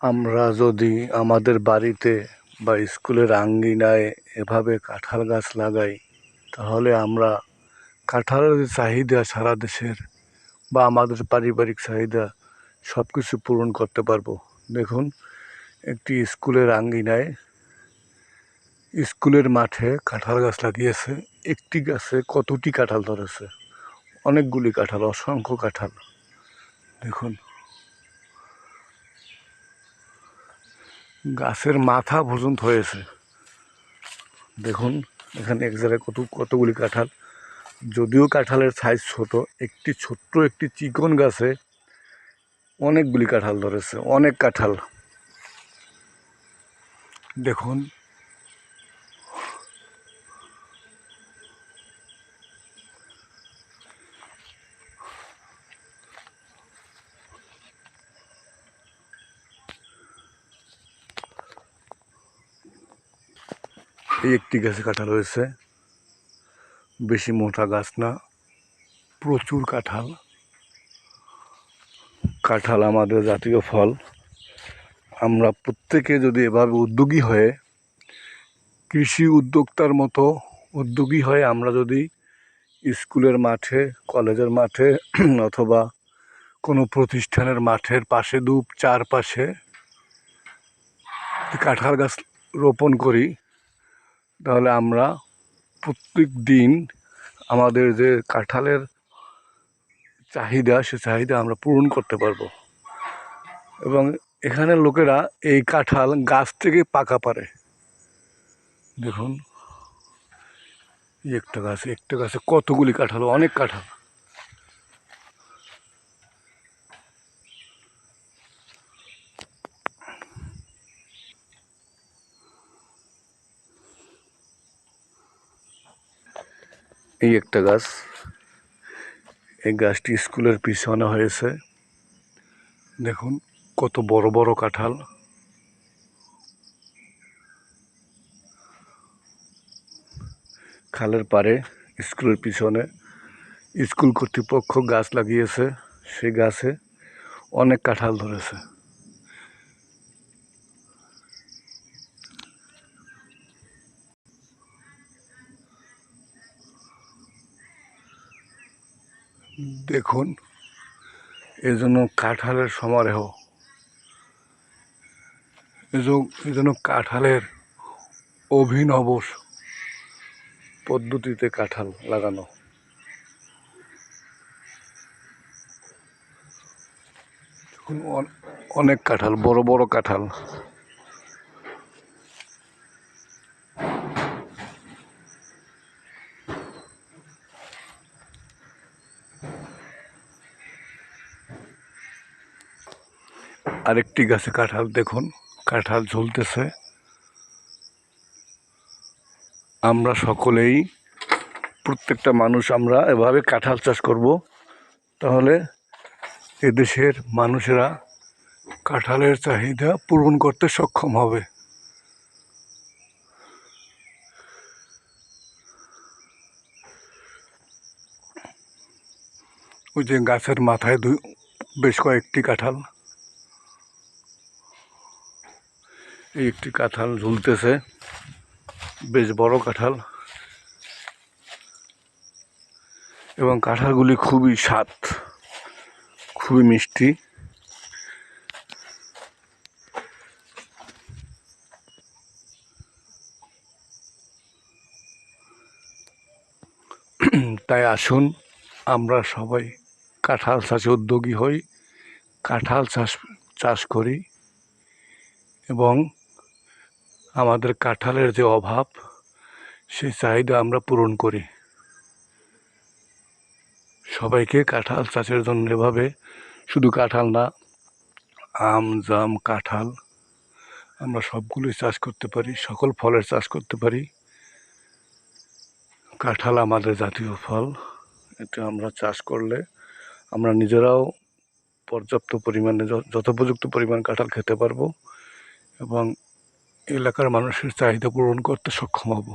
আমরা যদি আমাদের বাড়িতে বা স্কুলের আঙ্গিনায় এভাবে কাঁঠাল গাছ লাগাই, তাহলে আমরা কাঁঠালের যে চাহিদা সারা দেশের বা আমাদের পারিবারিক চাহিদা সব কিছু পূরণ করতে পারব। দেখুন, একটি স্কুলের আঙ্গিনায় স্কুলের মাঠে কাঁঠাল গাছ লাগিয়েছে, একটি গাছে কতটি কাঁঠাল ধরেছে? অনেকগুলি কাঁঠাল, অসংখ্য কাঁঠাল। দেখুন গাছের মাথা পর্যন্ত হয়েছে। দেখুন, এখানে এক জায়গায় কত কতগুলি কাঁঠাল। যদিও কাঁঠালের সাইজ ছোট, একটি ছোট্ট একটি চিকন গাছে অনেকগুলি কাঁঠাল ধরেছে, অনেক কাঁঠাল। দেখুন এই একটি গাছে কাঁঠাল হয়েছে। বেশি মোটা গাছ না, প্রচুর কাঁঠাল। কাঁঠাল আমাদের জাতীয় ফল। আমরা প্রত্যেকে যদি এভাবে উদ্যোগী হয়ে, কৃষি উদ্যোক্তার মতো উদ্যোগী হয়ে আমরা যদি স্কুলের মাঠে, কলেজের মাঠে অথবা কোনো প্রতিষ্ঠানের মাঠের পাশে দু চারপাশে কাঁঠাল গাছ রোপণ করি তাহলে আমরা প্রত্যেক দিন আমাদের যে কাঁঠালের চাহিদা, সে চাহিদা আমরা পূরণ করতে পারব। এবং এখানে লোকেরা এই কাঁঠাল গাছ থেকে পাকা পারে। দেখুন একটা গাছ, একটা গাছে কতগুলি কাঁঠাল, অনেক কাঁঠাল। এই একটা গাছ। এই গাছটি স্কুলের পিছনে হয়েছে। দেখুন, কত বড় বড় কাঁঠাল। খালের পারে স্কুলের পিছনে স্কুল কর্তৃপক্ষ গাছ লাগিয়েছে। সেই গাছে অনেক কাঁঠাল ধরেছে। দেখুন, এজন্য কাঁঠালের সমারোহ এজন্য কাঁঠালের অভিনব পদ্ধতিতে কাঁঠাল লাগানো। অনেক কাঁঠাল, বড় বড় কাঁঠাল। আরেকটি গাছে কাঁঠাল দেখুন, কাঁঠাল ঝুলতেছে। আমরা সকলেই, প্রত্যেকটা মানুষ আমরা এভাবে কাঁঠাল চাষ করব, তাহলে এদেশের মানুষেরা কাঁঠালের চাহিদা পূরণ করতে সক্ষম হবে। ওই যে গাছের মাথায় দুই বেশ কয়েকটি কাঁঠাল। এই একটি কাঁঠাল ঝুলতেছে। বেশ বড় কাঁঠাল। এবং কাঁঠালগুলি খুবই স্বাদ, খুবই মিষ্টি। তাই আসুন, আমরা সবাই কাঁঠাল চাষে উদ্যোগী হই, কাঁঠাল চাষ চাষ করি। এবং আমাদের কাঁঠালের যে অভাব, সেই চাহিদা আমরা পূরণ করি। সবাইকে কাঁঠাল চাষের জন্য এভাবে শুধু কাঁঠাল না, আম, জাম, কাঁঠাল আমরা সবগুলোই চাষ করতে পারি, সকল ফলের চাষ করতে পারি। কাঁঠাল আমাদের জাতীয় ফল, এটা আমরা চাষ করলে আমরা নিজেরাও পর্যাপ্ত পরিমাণে যথোপযুক্ত পরিমাণ কাঁঠাল খেতে পারব এবং এলাকার মানুষের চাহিদা পূরণ করতে সক্ষম হব।